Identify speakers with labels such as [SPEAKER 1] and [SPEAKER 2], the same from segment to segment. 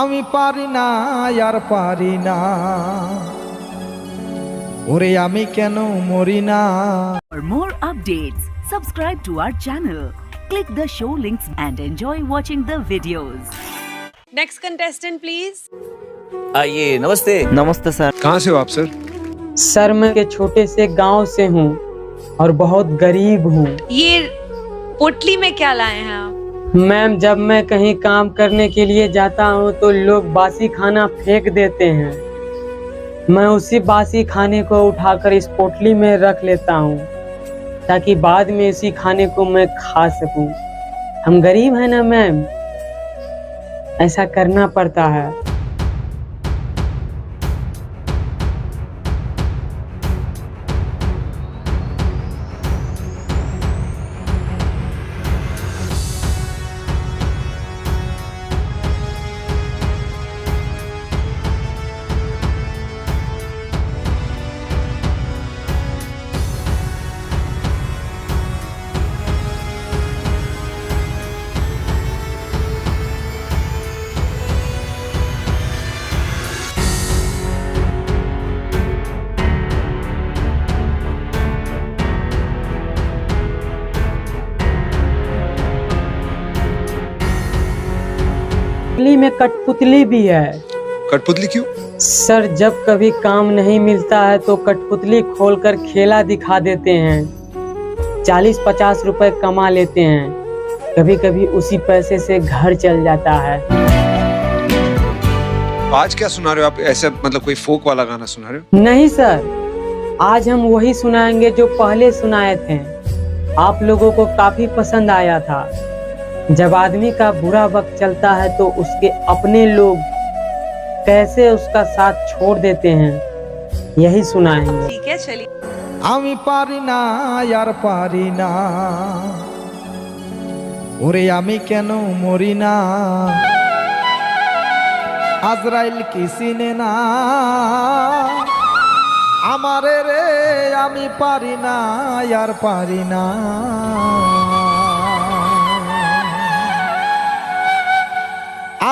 [SPEAKER 1] আমি পারি না আর পারি না ওরে আমি কেন মরি না
[SPEAKER 2] For more updates, subscribe to our channel, click the show links and enjoy watching the videos.
[SPEAKER 3] Next contestant please
[SPEAKER 4] आइए नमस्ते
[SPEAKER 5] नमस्ते सर
[SPEAKER 6] कहाँ से हो आप सर
[SPEAKER 5] सर मैं के छोटे से गांव से हूँ और बहुत गरीब हूँ
[SPEAKER 3] ये पोटली में क्या लाए हैं आप
[SPEAKER 5] मैम, जब मैं कहीं काम करने के लिए जाता हूँ तो लोग बासी खाना फेंक देते हैं। मैं उसी बासी खाने को उठाकर इस पोटली में रख लेता हूँ, ताकि बाद में इसी खाने को मैं खा सकूँ। हम गरीब हैं ना, मैम? ऐसा करना पड़ता है। पोटली में कठपुतली भी है।
[SPEAKER 6] कठपुतली क्यों?
[SPEAKER 5] सर जब कभी काम नहीं मिलता है तो कठपुतली खोलकर खेला दिखा देते हैं। चालीस पचास रुपए कमा लेते हैं। कभी कभी उसी पैसे से घर चल जाता है।
[SPEAKER 6] आज क्या सुना रहे हो आप? ऐसा मतलब कोई फोक वाला गाना सुना रहे हो?
[SPEAKER 5] नहीं सर आज हम वही सुनाएँगे जो पहले सुनाए थे। आप लोगों को काफ़ी पसंद आया था। जब आदमी का बुरा वक्त चलता है तो उसके अपने लोग कैसे उसका साथ छोड़ देते हैं यही सुनाएंगे
[SPEAKER 3] ठीक है चलिए
[SPEAKER 1] আমি পারি না আর পারি না ওরে আমি কেন মরি না আজরাইল কি চিনে না আমারে রে আমি পারি না আর পারি না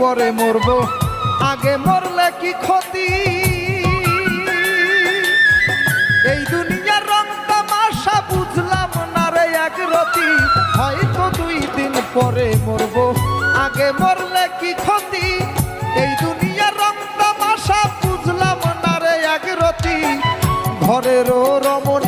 [SPEAKER 1] পরে মরবো, আগে মরলে কি ক্ষতি? এই দুনিয়ার রং তামাশা বুঝলাম না রে এক রতি, হয়তো দুই দিন পরে মরবো, আগে মরলে কি ক্ষতি? এই দুনিয়ার রং তামাশা বুঝলাম না রে এক রতি, ঘরেরও রমণী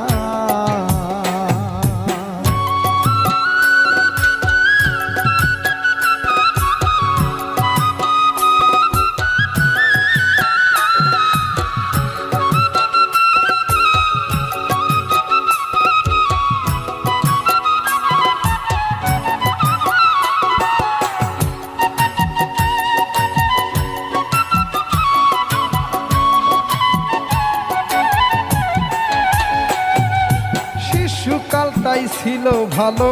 [SPEAKER 1] শিশুকালটাই ছিল ভালো।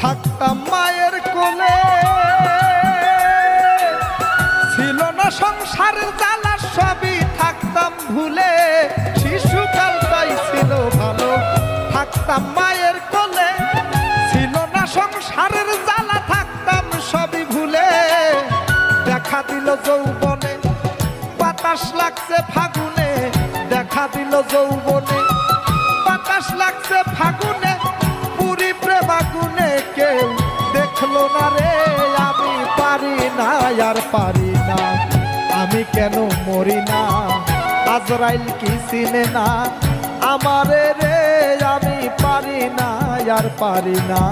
[SPEAKER 1] থাকতাম মায়ের কোলে। ছিল না সংসারের জ্বালা, সবই থাকতাম ভুলে। শিশুকালটাই ছিল ভালো। থাকতাম মায়ের কোলে। ছিল না সংসারের জ্বালা, থাকতাম সবই ভুলে। দেখা দিল যৌবনে, বাতাস লাগছে ফাগুনে। দেখা দিল যৌবনে, বাতাস লাগছে ফাগুনে। আগুনে কেউ দেখল না রে, আমি পারি না, আর পারি না। আমি কেন মরি না? আজরাইল কি চিনে না আমারে রে, আমি পারি না, আর পারি না।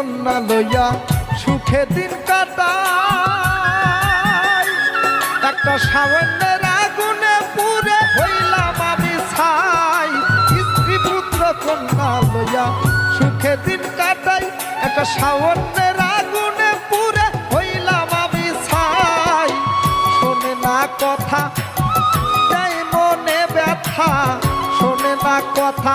[SPEAKER 1] কন্যা লইয়া সুখে দিন কাটাই। একটা সামান্যের আগুনে পুরে হইলাম আমি ছাই। স্ত্রী পুত্র কন্যা লইয়া সুখে দিন কাটাই। একটা সামান্যের আগুনে পুরে হইলাম আমি ছাই। শোনে না কথা, দেয় মনে ব্যথা। শোনে না কথা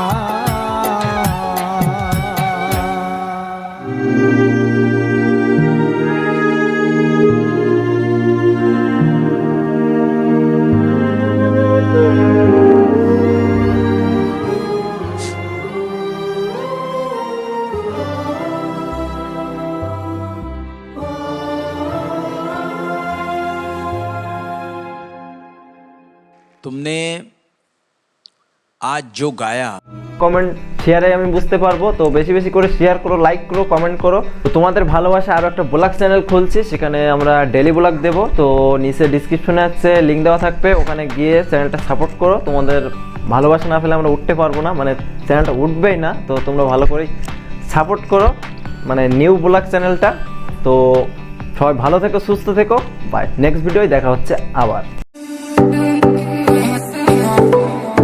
[SPEAKER 7] তুমি আজ জো গায়া
[SPEAKER 8] কমেন্ট শেয়ারে আমি বুঝতে পারব, তো বেশি বেশি করে শেয়ার করো লাইক করো কমেন্ট করো। তো তোমাদের ভালোবাসা আরও একটা ব্লগ চ্যানেল খুলছি, সেখানে আমরা ডেলি ব্লগ দেব। তো নিচে ডিসক্রিপশনে আছে লিঙ্ক দেওয়া থাকবে, ওখানে গিয়ে চ্যানেলটা সাপোর্ট করো। তোমাদের ভালোবাসা না পেলে আমরা উঠতে পারব না মানে চ্যানেলটা উঠবেই না, তো তোমরা ভালো করেই সাপোর্ট করো। মানে নিউ ব্লগ চ্যানেলটা তো সবাই ভালো থেকো, সুস্থ থেকো। বাই নেক্সট ভিডিওয় দেখা হচ্ছে আবার।